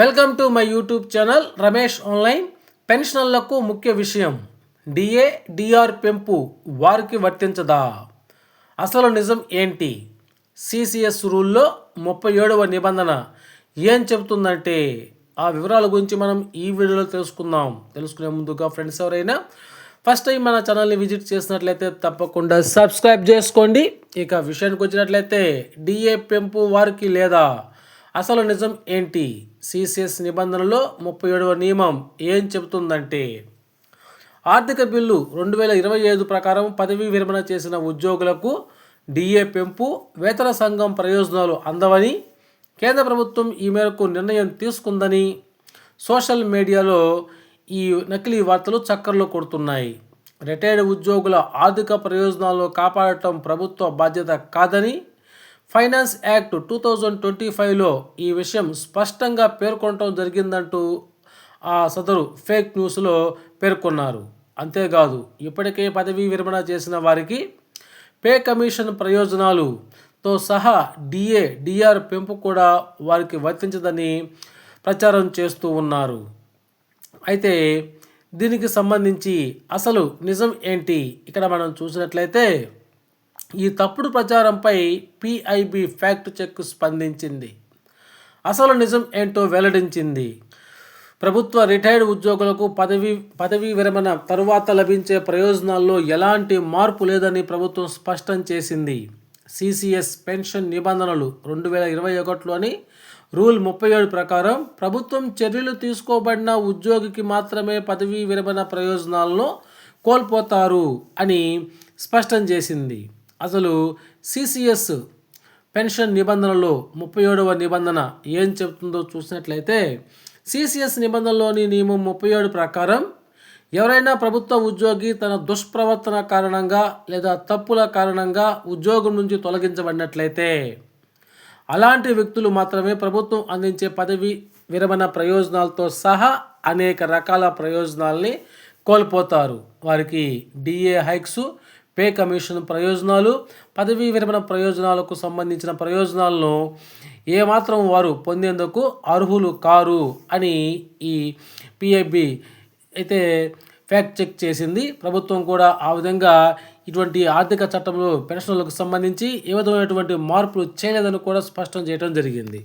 Welcome to my YouTube channel Ramesh online పెన్షనర్లకు ముఖ్య విషయం డిఏ డిఆర్ పెంపు వారికి వర్తించదా? అసలు నిజం ఏంటి? సిసిఎస్ రూల్లో ముప్పై ఏడవ నిబంధన ఏం చెబుతుందంటే ఆ వివరాల గురించి మనం ఈ వీడియోలో తెలుసుకుందాం. తెలుసుకునే ముందుగా ఫ్రెండ్స్ ఎవరైనా ఫస్ట్ టైం మన ఛానల్ని విజిట్ చేసినట్లయితే తప్పకుండా సబ్స్క్రైబ్ చేసుకోండి. ఇక విషయానికి వచ్చినట్లయితే డిఏ పెంపు వారికి లేదా? అసలు నిజం ఏంటి? సిసిఎస్ నిబంధనలో ముప్పై ఏడవ నియమం ఏం చెబుతుందంటే ఆర్థిక బిల్లు రెండు వేల ఇరవై ఐదు ప్రకారం పదవీ విరమణ చేసిన ఉద్యోగులకు డిఏ పెంపు వేతన సంఘం ప్రయోజనాలు అందవని కేంద్ర ప్రభుత్వం ఈ మేరకు నిర్ణయం తీసుకుందని సోషల్ మీడియాలో ఈ నకిలీ వార్తలు చక్కర్లు కొడుతున్నాయి. రిటైర్డ్ ఉద్యోగుల ఆర్థిక ప్రయోజనాలు కాపాడటం ప్రభుత్వ బాధ్యత కాదని finance act two thousand twenty ఫైవ్లో ఈ విషయం స్పష్టంగా పేర్కొనటం జరిగిందంటూ ఆ సదరు ఫేక్ న్యూస్లో పేర్కొన్నారు. అంతేకాదు ఇప్పటికే పదవీ విరమణ చేసిన వారికి పే కమిషన్ ప్రయోజనాలుతో సహా డిఏ డిఆర్ పెంపు కూడా వారికి వర్తించదని ప్రచారం చేస్తూ ఉన్నారు. అయితే దీనికి సంబంధించి అసలు నిజం ఏంటి? ఇక్కడ మనం చూసినట్లయితే ఈ తప్పుడు ప్రచారంపై పిఐబి ఫ్యాక్ట్ చెక్ స్పందించింది. అసలు నిజం ఏంటో వెల్లడించింది. ప్రభుత్వ రిటైర్డ్ ఉద్యోగులకు పదవి పదవీ విరమణ తరువాత లభించే ప్రయోజనాల్లో ఎలాంటి మార్పు లేదని ప్రభుత్వం స్పష్టం చేసింది. సిసిఎస్ పెన్షన్ నిబంధనలు రెండు వేల ఇరవై ఒకటిలోని రూల్ ముప్పై ఏడు ప్రకారం ప్రభుత్వం చర్యలు తీసుకోబడిన ఉద్యోగికి మాత్రమే పదవీ విరమణ ప్రయోజనాలను కోల్పోతారు అని స్పష్టం చేసింది. అసలు సిసిఎస్ పెన్షన్ నిబంధనలో ముప్పై ఏడవ నిబంధన ఏం చెబుతుందో చూసినట్లయితే సిసిఎస్ నిబంధనలోని నియమం ముప్పై ఏడు ప్రకారం ఎవరైనా ప్రభుత్వ ఉద్యోగి తన దుష్ప్రవర్తన కారణంగా లేదా తప్పుల కారణంగా ఉద్యోగం నుంచి తొలగించబడినట్లయితే అలాంటి వ్యక్తులు మాత్రమే ప్రభుత్వం అందించే పదవి విరమణ ప్రయోజనాలతో సహా అనేక రకాల ప్రయోజనాల్ని కోల్పోతారు. వారికి డిఏ హైక్స్ పే కమిషన్ ప్రయోజనాలు పదవీ విరమణ ప్రయోజనాలకు సంబంధించిన ప్రయోజనాలను ఏమాత్రం వారు పొందేందుకు అర్హులు కారు అని ఈ పిఐబి అయితే ఫ్యాక్ట్ చెక్ చేసింది. ప్రభుత్వం కూడా ఆ విధంగా ఇటువంటి ఆర్థిక చట్టంలో పెన్షన్లకు సంబంధించి ఏ విధమైనటువంటి మార్పులు చేయలేదని కూడా స్పష్టం చేయడం జరిగింది.